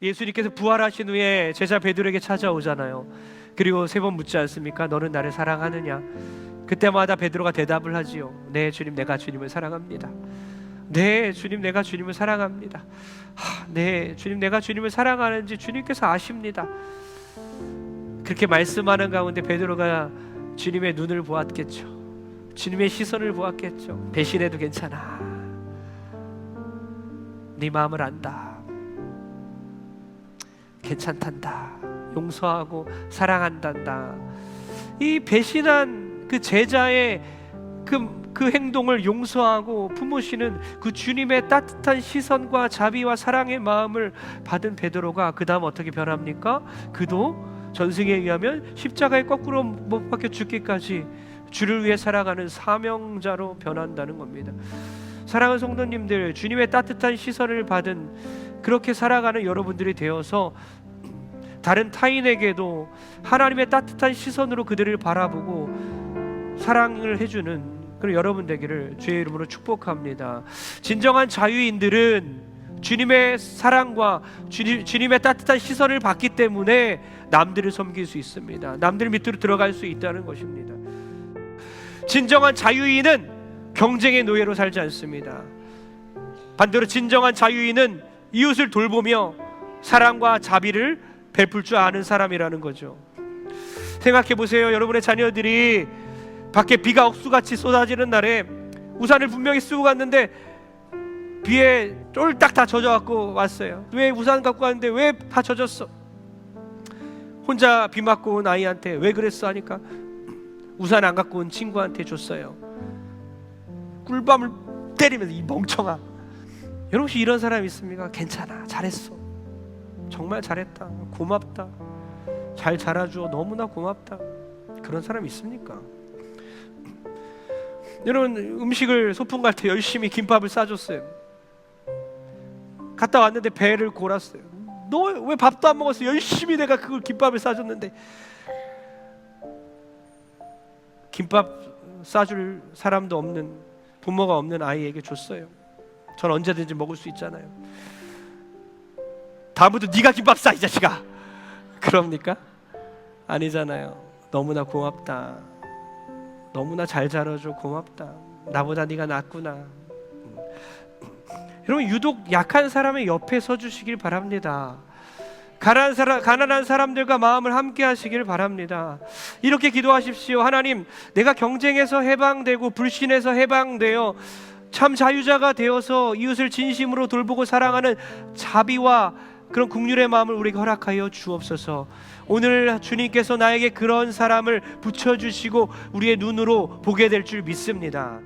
예수님께서 부활하신 후에 제자 베드로에게 찾아오잖아요. 그리고 세 번 묻지 않습니까? 너는 나를 사랑하느냐? 그때마다 베드로가 대답을 하지요. 네, 주님, 내가 주님을 사랑합니다. 네, 주님, 내가 주님을 사랑합니다. 하, 네, 주님, 내가 주님을 사랑하는지 주님께서 아십니다. 그렇게 말씀하는 가운데 베드로가 주님의 눈을 보았겠죠. 주님의 시선을 보았겠죠. 배신해도 괜찮아. 네 마음을 안다. 괜찮단다. 용서하고 사랑한단다. 이 배신한 그 제자의 그, 그 행동을 용서하고 품으시는 그 주님의 따뜻한 시선과 자비와 사랑의 마음을 받은 베드로가 그 다음 어떻게 변합니까? 그도 전승에 의하면 십자가에 거꾸로 못 박혀 죽기까지 주를 위해 살아가는 사명자로 변한다는 겁니다. 사랑하는 성도님들, 주님의 따뜻한 시선을 받은 그렇게 살아가는 여러분들이 되어서 다른 타인에게도 하나님의 따뜻한 시선으로 그들을 바라보고 사랑을 해주는 그런 여러분 되기를 주의 이름으로 축복합니다. 진정한 자유인들은 주님의 사랑과 주님, 주님의 따뜻한 시선을 받기 때문에 남들을 섬길 수 있습니다. 남들 밑으로 들어갈 수 있다는 것입니다. 진정한 자유인은 경쟁의 노예로 살지 않습니다. 반대로 진정한 자유인은 이웃을 돌보며 사랑과 자비를 베풀 줄 아는 사람이라는 거죠. 생각해 보세요. 여러분의 자녀들이 밖에 비가 억수같이 쏟아지는 날에 우산을 분명히 쓰고 갔는데 비에 쫄딱 다 젖어 갖고 왔어요. 왜 우산 갖고 왔는데 왜 다 젖었어? 혼자 비 맞고 온 아이한테 왜 그랬어 하니까 우산 안 갖고 온 친구한테 줬어요. 꿀밤을 때리면서 이 멍청아. 여러분 혹시 이런 사람 있습니까? 괜찮아, 잘했어. 정말 잘했다. 고맙다. 잘 자라줘. 너무나 고맙다. 그런 사람 있습니까? 여러분 음식을 소풍 갈 때 열심히 김밥을 싸줬어요. 갔다 왔는데 배를 골았어요. 너 왜 밥도 안 먹었어? 열심히 내가 그걸 김밥을 싸줬는데 김밥 싸줄 사람도 없는 부모가 없는 아이에게 줬어요. 전 언제든지 먹을 수 있잖아요. 다음부터 네가 김밥 싸이 자식아. 그럽니까? 아니잖아요. 너무나 고맙다. 너무나 잘 자라줘 고맙다. 나보다 네가 낫구나. 여러분 유독 약한 사람의 옆에 서 주시길 바랍니다. 가난한, 사람, 가난한 사람들과 마음을 함께 하시길 바랍니다. 이렇게 기도하십시오. 하나님, 내가 경쟁에서 해방되고 불신에서 해방되어 참 자유자가 되어서 이웃을 진심으로 돌보고 사랑하는 자비와 그런 국률의 마음을 우리에게 허락하여 주옵소서. 오늘 주님께서 나에게 그런 사람을 붙여 주시고 우리의 눈으로 보게 될 줄 믿습니다.